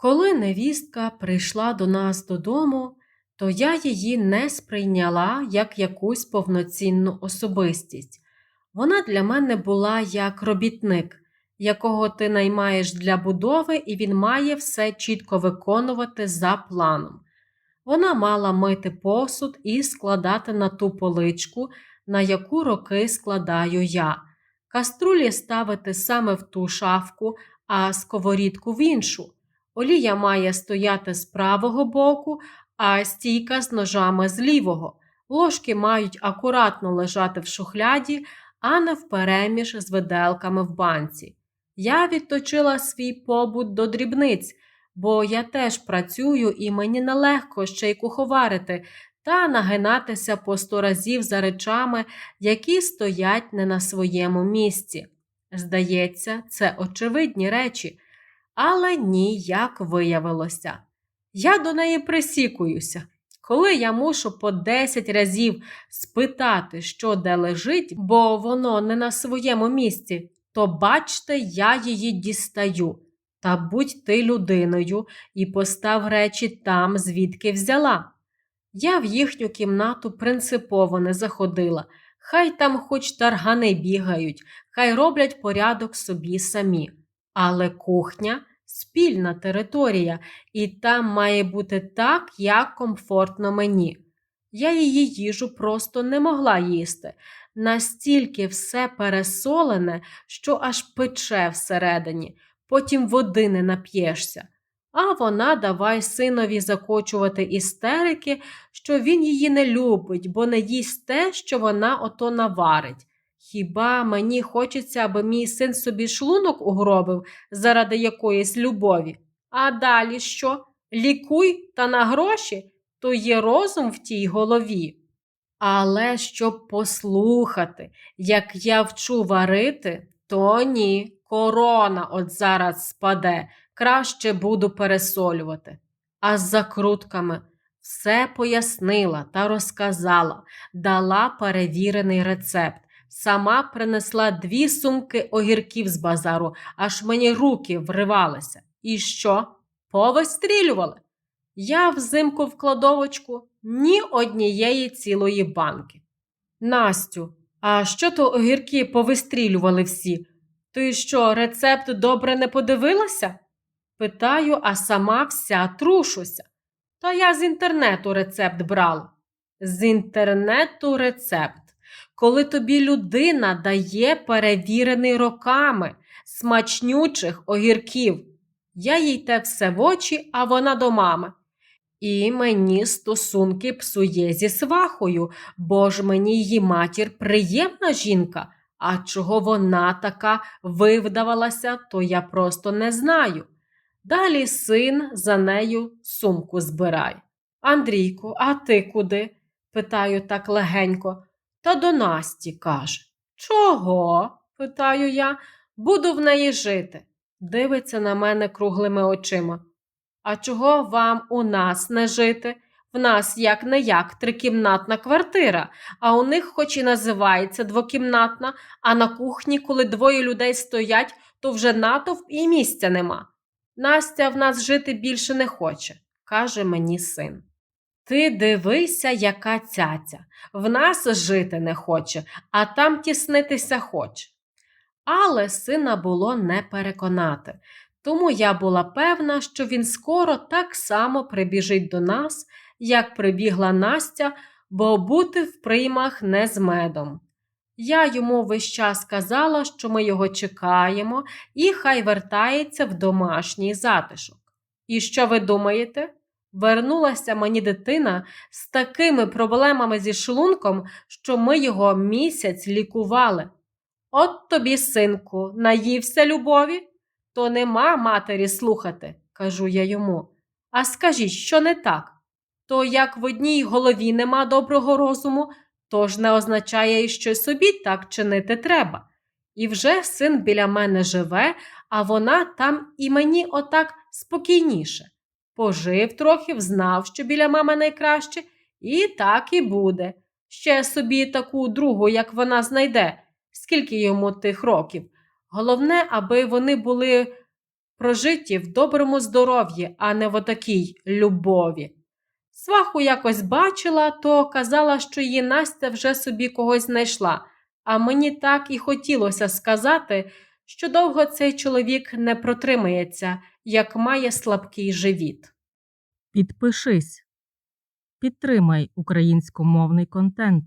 Коли невістка прийшла до нас додому, то я її не сприйняла як якусь повноцінну особистість. Вона для мене була як робітник, якого ти наймаєш для будови, і він має все чітко виконувати за планом. Вона мала мити посуд і складати на ту поличку, на яку роки складаю я, каструлі ставити саме в ту шафку, а сковорідку в іншу. Олія має стояти з правого боку, а стійка з ножами з лівого. Ложки мають акуратно лежати в шухляді, а не впереміж з виделками в банці. Я відточила свій побут до дрібниць, бо я теж працюю і мені нелегко ще й куховарити та нагинатися по сто разів за речами, які стоять не на своєму місці. Здається, це очевидні речі. Але ні, як виявилося. Я до неї присікуюся. Коли я мушу по 10 разів спитати, що де лежить, бо воно не на своєму місці, то бачте, я її дістаю. Та будь ти людиною і постав речі там, звідки взяла. Я в їхню кімнату принципово не заходила. Хай там хоч таргани бігають, хай роблять порядок собі самі. Але кухня спільна територія, і там має бути так, як комфортно мені. Я її їжу просто не могла їсти. Настільки все пересолене, що аж пече всередині, потім води не нап'єшся. А вона давай синові закочувати істерики, що він її не любить, бо не їсть те, що вона ото наварить. Хіба мені хочеться, аби мій син собі шлунок угробив заради якоїсь любові? А далі що? Лікуй та на гроші, то є розум в тій голові. Але щоб послухати, як я вчу варити, то ні, корона от зараз спаде, краще буду пересолювати. А з закрутками все пояснила та розказала, дала перевірений рецепт. Сама принесла дві сумки огірків з базару, аж мені руки вривалися. І що? Повистрілювали? Я взимку в кладовочку ні однієї цілої банки. Настю, а що то огірки повистрілювали всі? Ти що, рецепт добре не подивилася? Питаю, а сама вся трушуся. Та я з інтернету рецепт брала. З інтернету рецепт коли тобі людина дає перевірений роками смачнючих огірків. Я їй те все в очі, а вона до мами. І мені стосунки псує зі свахою, бо ж мені її матір приємна жінка, а чого вона така вивдавалася, то я просто не знаю. Далі син за нею сумку збирає. Андрійку, а ти куди? питаю так легенько та до Насті каже. Чого? питаю я, буду в неї жити. Дивиться на мене круглими очима. А чого вам у нас не жити? В нас як не як трикімнатна квартира, а у них хоч і називається двокімнатна, а на кухні, коли двоє людей стоять, то вже натовп і місця нема. Настя в нас жити більше не хоче, каже мені син. Ти дивися, яка цяця. В нас жити не хоче, а там тіснитися хоче. Але сина було не переконати, тому я була певна, що він скоро так само прибіжить до нас, як прибігла Настя, бо бути в приймах не з медом. Я йому весь час казала, що ми його чекаємо, і хай вертається в домашній затишок. І що ви думаєте? Вернулася мені дитина з такими проблемами зі шлунком, що ми його місяць лікували. От тобі, синку, наївся любові, то нема матері слухати, кажу я йому. А скажіть, що не так? То як в одній голові нема доброго розуму, то ж не означає, що собі так чинити треба. І вже син біля мене живе, а вона там і мені отак спокійніше. Пожив трохи, взнав, що біля мами найкраще, і так і буде. Ще собі таку другу, як вона знайде, скільки йому тих років. Головне, аби вони були прожиті в доброму здоров'ї, а не в отакій любові. Сваху якось бачила, то казала, що її Настя вже собі когось знайшла, а мені так і хотілося сказати, що довго цей чоловік не протримається, як має слабкий живіт. Підпишись. Підтримай українськомовний контент.